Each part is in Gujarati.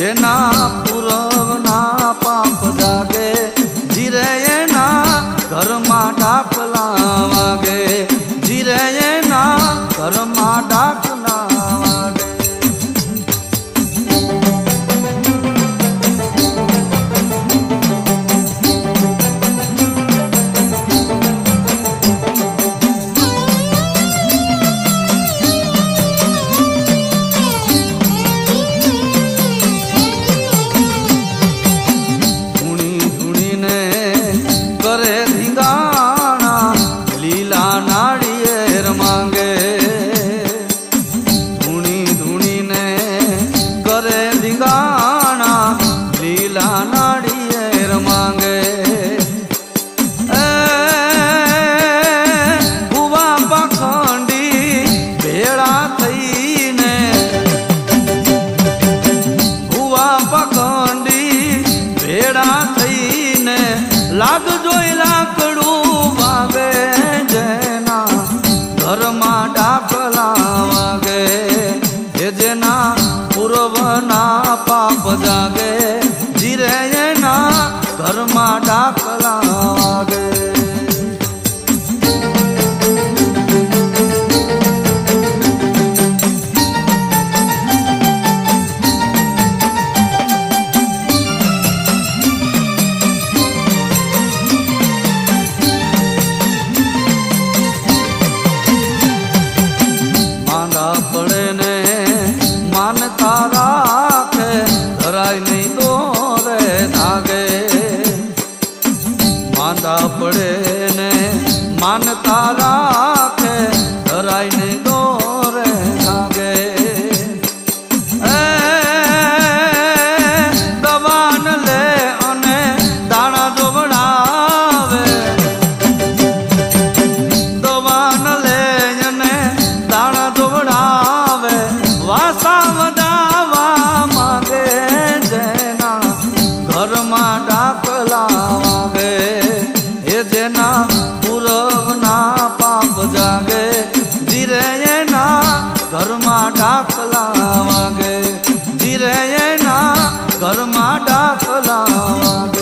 যে না da જાગે ધીરે એના ઘરમાં ડાકલા વાગે રાખે ધરાય ઘરમાં ડાકલા વાગે. ધીરે એના ઘરમાં ડાકલા વાગે.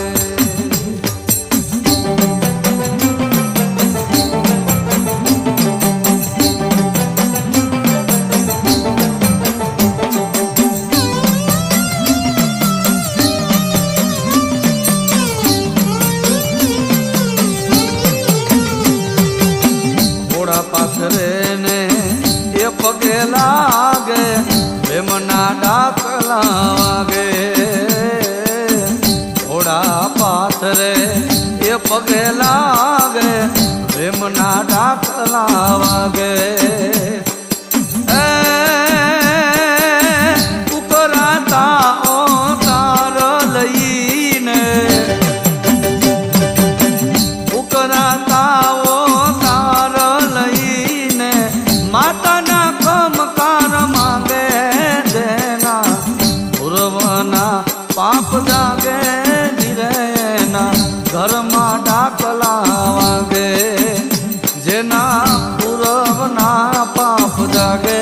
પગે લાગે પ્રેમના ડાકલા વાગે. ડાકલા વાગે જેના પૂર્વના પાપ જાગે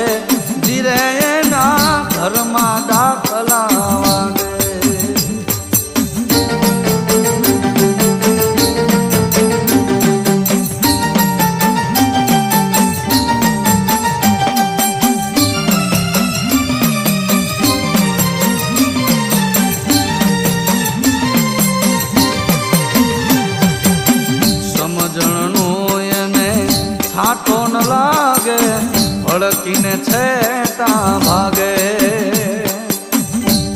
ધીરે ના ઘરમાં ડાકલા વાગે લાગે ભડકીને છેટા ભાગે.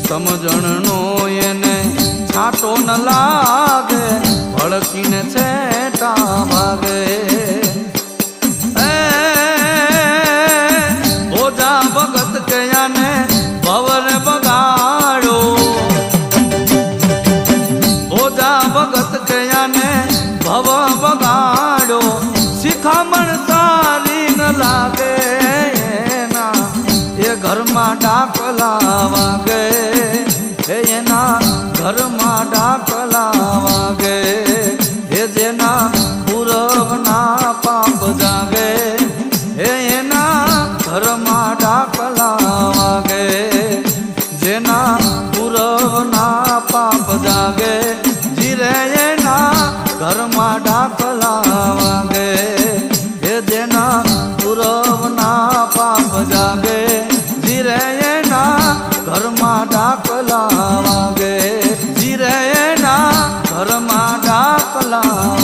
સમજણનું એને છાંટો ન લાગે ભડકીને છેટા ભાગે. ઘરમાં ડાકલા વાગે હે એના ઘરમાં ડાકલા વાગે હે જેના પૂરવના પાપ જાગે હે એના ઘરમાં ડાકલા વાગે જેના પૂરવના પાપ જાગે જીરે એના ઘરમાં ડાકલા વાગે હે જેના પૂરવના પાપ જાગે 啦。